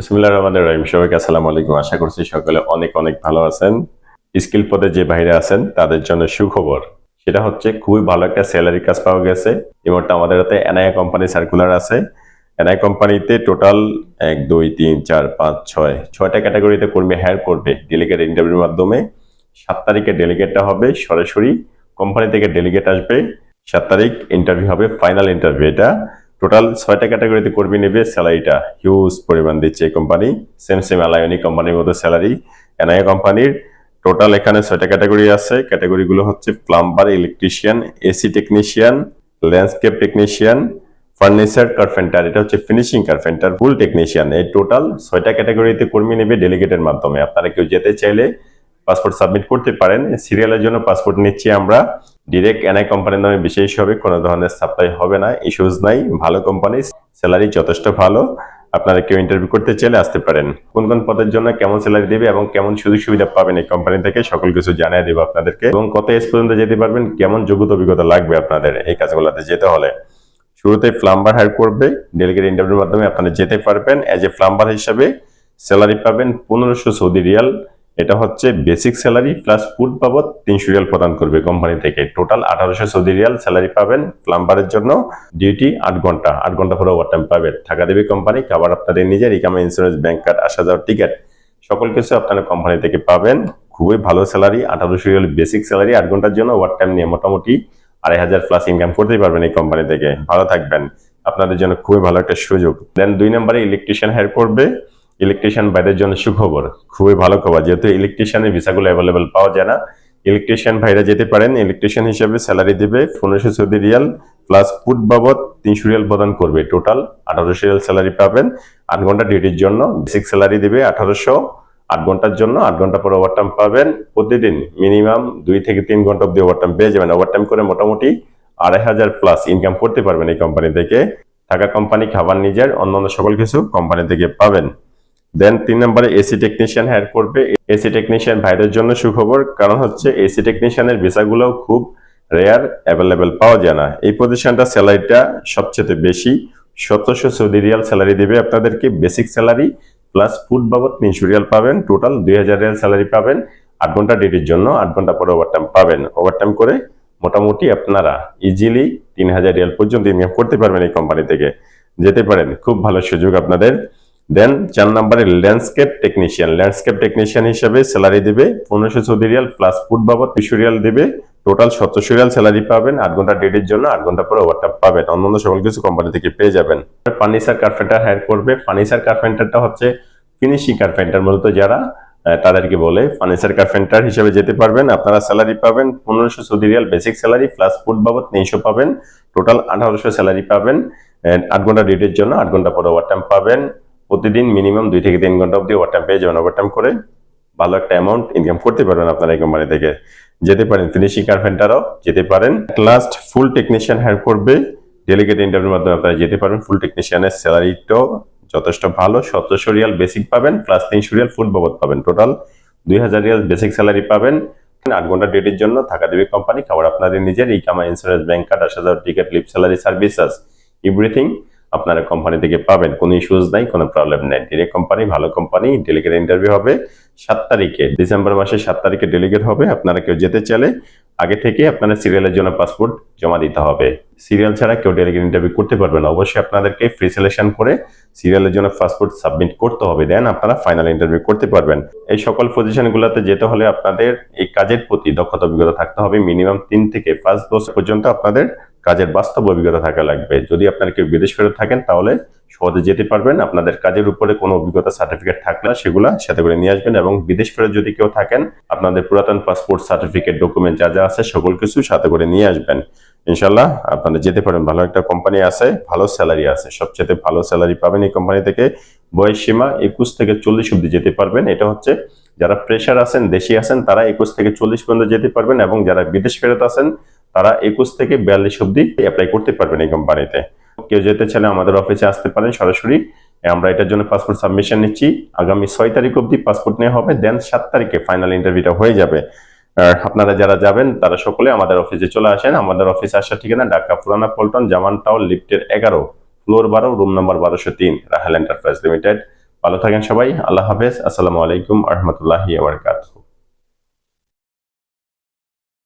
বিসমিল্লাহির রহমানির রহিম। সবাইকে আসসালামু আলাইকুম। আশা করছি সকলে অনেক অনেক ভালো আছেন। স্কিল পদে যে বাইরে আছেন, তাদের জন্য সুখবর। সেটা হচ্ছে, খুবই ভালো একটা স্যালারি কাজ পাওয়া গেছে। এই আমাদের হাতে এনআইএ কোম্পানি সার্কুলার আছে। এনআই কোম্পানিতে টোটাল এক, দুই, তিন, চার, পাঁচ, ছয়, ছয়টা ক্যাটাগরিতে কর্মী হায়ার করবে ডেলিগেট ইন্টারভিউর মাধ্যমে। সাত তারিখে ডেলিগেটটা হবে সরাসরি কোম্পানি থেকে ডেলিগেট আসবে। সাত তারিখ ইন্টারভিউ হবে ফাইনাল ইন্টারভিউ এটা। টোটাল ছয়টা ক্যাটাগরিতে কর্মী নেবে, স্যালারিটা হিউজ পরিমাণ দিচ্ছে এই কোম্পানি সেম সেম অ্যালায়নি কোম্পানির মতো স্যালারি। এনআইএ কোম্পানির টোটাল এখানে ছয়টা ক্যাটাগরি আছে। ক্যাটাগরিগুলো হচ্ছে plumber electrician AC technician landscape technician furniture carpenter এটা হচ্ছে ফিনিশিং কার্পেন্টার ফুল টেকনিশিয়ান এই টোটাল ছয়টা ক্যাটাগরিতে কর্মী নেবে ডেলিগেটের মাধ্যমে। আপনারা কেউ যেতে চাইলে পাসপোর্ট সাবমিট করতে পারেন। সিরিয়ালের জন্য পাসপোর্ট নিচ্ছি আমরা। ডিরেক্ট এনআই কোম্পানির নামে বিশেষ হবে, কোনো ধরনের সাপ্লাই হবে না ইস্যুজ নাই, ভালো কোম্পানি স্যালারি যথেষ্ট ভালো। আপনারা কেউ ইন্টারভিউ করতে চাইলে আসতে পারেন। কোন কোন পদের জন্য কেমন স্যালারি দেবে এবং কেমন সুযোগ সুবিধা পাবেন এই কোম্পানি থেকে, সকল কিছু জানিয়ে দেবো আপনাদেরকে। এবং কত এজ পর্যন্ত যেতে পারবেন, কেমন যোগ্যতা, অভিজ্ঞতা লাগবে আপনাদের এই কাজগুলোতে যেতে হলে। শুরুতে প্লাম্বার হায়ার করবে ডেলিগেট ইন্টারভিউর মাধ্যমে আপনারা যেতে পারবেন। অ্যাজ এ প্লাম্বার হিসাবে স্যালারি পাবেন পনেরোশো সৌদি রিয়াল। এটা হচ্ছে বেসিক স্যালারি প্লাস ফুড বাবদ তিনশো রিয়াল প্রদান করবে কোম্পানি থেকে। টোটাল আঠারোশো সৌদি রিয়াল স্যালারি পাবেন প্লাম্বারের জন্য। ডিউটি আট ঘণ্টা আট ঘণ্টা পরে ওভার টাইম পাবেন। টাকা দেবে কোম্পানি খাবার আপনাদের নিজের ইকামা ইন্স্যুরেন্স ব্যাংক কার্ড আসা যাওয়ার টিকিট সকল কিছু আপনারা কোম্পানি থেকে পাবেন। খুবই ভালো স্যালারি আঠারোশো রিয়াল বেসিক স্যালারি আট ঘণ্টার জন্য ওভার টাইম নিয়ে মোটামুটি আড়াই হাজার প্লাস ইনকাম করতেই পারবেন এই কোম্পানি থেকে। ভালো থাকবেন। আপনাদের জন্য খুবই ভালো একটা সুযোগ। দেন দুই নম্বরে ইলেকট্রিশিয়ান হায়ার করবে। ইলেকট্রিশিয়ান বাইরের জন্য সুখবর। খুবই ভালো খবর, যেহেতু ইলেকট্রিশিয়ানের ভিসাগুলো অ্যাভেলেবেল পাওয়া যায় না। ইলেকট্রিশিয়ান ভাইরা যেতে পারেন ইলেকট্রিশিয়ান হিসেবে স্যালারি দেবে পনেরোশো চৌদ্দ রিয়াল প্লাস ফুড বাবদ তিনশো রিয়াল প্রদান করবে। টোটাল আঠারোশো রিয়াল স্যালারি পাবেন। আট ঘণ্টা ডিউটির জন্য বেসিক স্যালারি দেবে আঠারোশো। আট ঘণ্টার জন্য আট ঘণ্টা পরে ওভারটাইম পাবেন। প্রতিদিন মিনিমাম দুই থেকে তিন ঘণ্টা অব্দি ওভারটাইম পেয়ে যাবেন। ওভারটাইম করে মোটামুটি আড়াই হাজার প্লাস ইনকাম করতে পারবেন এই কোম্পানি থেকে। থাকা কোম্পানি খাবার নিজের, অন্যান্য সকল কিছু কোম্পানি থেকে পাবেন। দেন তিন নম্বরে এসি টেকনিশিয়ান হায়ার করবে। এসি টেকনিশিয়ান ভাইদের জন্য সুখবর, কারণ হচ্ছে এসি টেকনিশিয়ানের ভিসাগুলো খুব রেয়ার অ্যাভেলেবেল পাওয়া যায় না। এই পজিশনটা স্যালারিটা সবচেয়ে বেশি। সতেরোশো সৌদি রিয়াল স্যালারি দেবে আপনাদেরকে বেসিক স্যালারি প্লাস ফুড বাবদ তিনশো রিয়াল পাবেন। টোটাল দুই হাজার রিয়াল স্যালারি পাবেন। আট ঘণ্টা ডিউটির জন্য আট ঘণ্টা পরে ওভারটাইম পাবেন। ওভারটাইম করে মোটামুটি আপনারা ইজিলি তিন হাজার রিয়াল পর্যন্ত ইনকাম করতে পারবেন এই কোম্পানি থেকে। যেতে পারেন, খুব ভালো সুযোগ আপনাদের। দেন চার নম্বরে ল্যান্ডস্কেপ টেকনিশিয়ান ল্যান্ডস্কেপ টেকনিশিয়ান হিসেবে স্যালারি দেবে পনেরোশো চৌদ্দ রিয়াল প্লাস ফুড বাবদ দুশো রিয়াল দেবে। টোটাল সতেরোশো রিয়াল স্যালারি পাবেন। আট ঘণ্টা ডেটের জন্য আট ঘণ্টা পরে ওভারটাইম পাবেন। অন্যান্য সকল কিছু কোম্পানি থেকে পেয়ে যাবেন। ফার্নিচার কার্পেন্টার হায়ার করবে। ফার্নিচার কার্পেন্টারটা হচ্ছে ফিনিশিং কার্পেন্টার মূলত যারা তাদেরকে বলে ফার্নিচার কার্পেন্টার হিসেবে যেতে পারবেন। আপনারা স্যালারি পাবেন পনেরোশো Saudi riyal basic salary plus food বাবদ তিনশো পাবেন। টোটাল আঠারোশো স্যালারি পাবেন। আট ঘণ্টা ডেটের জন্য আট ঘণ্টা পরে ওভারটাইম পাবেন। প্রতিদিন মিনিমাম দুই থেকে তিন ঘণ্টা অব্দি ওভারটাইম পেয়ে যাবেন। ওভারটাইম করে ভালো একটা অ্যামাউন্ট ইনকাম করতে পারবেন আপনারা এই কোম্পানি থেকে। যেতে পারেন ফিনিশিং কার্পেন্টারও যেতে পারেন লাস্ট ফুল টেকনিশিয়ান হায়ার করবে। ডেলিগেট ইন্টারভিউর মাধ্যমে আপনারা যেতে পারেন ফুল টেকনিশিয়ানের স্যালারিটাও যথেষ্ট ভালো। সতেরোশো রিয়াল বেসিক পাবেন প্লাস তিনশো রিয়াল ফুল বাবদ পাবেন। টোটাল দুই হাজার রিয়াল বেসিক স্যালারি পাবেন। আট ঘণ্টা ডিউটির জন্য থাকা দেবে কোম্পানি খাবার আপনাদের নিজের। এই কামা ইন্স্যুরেন্স ব্যাংক কার্ড আসা যাওয়ার ticket lip salary services everything আপনারা কোম্পানি থেকে পাবেন, কোনো ইস্যুজ নাই, কোনো প্রবলেম নেই। ডিরেক্ট কোম্পানি ভালো কোম্পানি ডেলিগেট ইন্টারভিউ হবে সাত তারিখে। ডিসেম্বর মাসের সাত তারিখে ডেলিগেট হবে, আপনারা কেউ যেতে চাইলে আগে থেকে আপনারা সিরিয়ালের জন্য পাসপোর্ট জমা দিতে হবে। সিরিয়াল ছাড়া কেউ ডেলিগেট ইন্টারভিউ করতে পারবে না। অবশ্যই আপনাদেরকে ফ্রি সিলেকশন করে সিরিয়ালের জন্য পাসপোর্ট সাবমিট করতে হবে। দেন আপনারা ফাইনাল ইন্টারভিউ করতে পারবেন। এই সকল পজিশনগুলোতে যেতে হলে আপনাদের এই কাজের প্রতি দক্ষতা, অভিজ্ঞতা থাকতে হবে। মিনিমাম তিন থেকে পাঁচ বছর পর্যন্ত আপনাদের কাজের বাস্তব অভিজ্ঞতা থাকা লাগবে। যদি আপনারা কেউ বিদেশ ফেরত থাকেন, তাহলে সহজে যেতে পারবেন। আপনাদের কাজের উপরে কোনো অভিজ্ঞতা সার্টিফিকেট থাকলে সেগুলা সাথে করে নিয়ে আসবেন এবং বিদেশ ফেরত যদি কেউ থাকেন, আপনাদের পুরাতন পাসপোর্ট সার্টিফিকেট ডকুমেন্ট যা যা আছে, সকল কিছু সাথে করে নিয়ে আসবেন। ইনশাল্লাহ আপনারা যেতে পারেন। ভালো একটা কোম্পানি আছে, ভালো স্যালারি আছে। সবচেয়ে ভালো স্যালারি পাবেন এই কোম্পানি থেকে। বয়স সীমা একুশ থেকে চল্লিশ অব্দি যেতে পারবেন। এটা হচ্ছে যারা প্রেশার আছেন, দেশি আছেন, তারা একুশ থেকে চল্লিশ পর্যন্ত যেতে পারবেন এবং যারা বিদেশ ফেরত আছেন তারা একুশ থেকে বিয়াল্লিশ অব্দি অ্যাপ্লাই করতে পারবেন এই কোম্পানিতে কেউ যেতে চাইলে আমাদের অফিসে আসতে পারেন সরাসরি। আমরা এটার জন্য পাসপোর্ট সাবমিশন নিচ্ছি। আগামী ছয় তারিখ অব্দি পাসপোর্ট নেওয়া হবে দেন সাত তারিখে ফাইনাল ইন্টারভিউটা হয়ে যাবে। আপনারা যারা যাবেন, তারা সকলে আমাদের অফিসে চলে আসেন। আমাদের অফিসে আসার ঠিকানা ঢাকা, পুরানা পল্টন, জামান টাউন লিফটের এগারো, ফ্লোর বারো রুম নাম্বার বারোশো তিন, রাহেল এন্টারপ্রাইজ লিমিটেড ভালো থাকেন সবাই, আল্লাহ হাফেজ। আসসালামু আলাইকুম আহমতুল্লাহি আবরকাত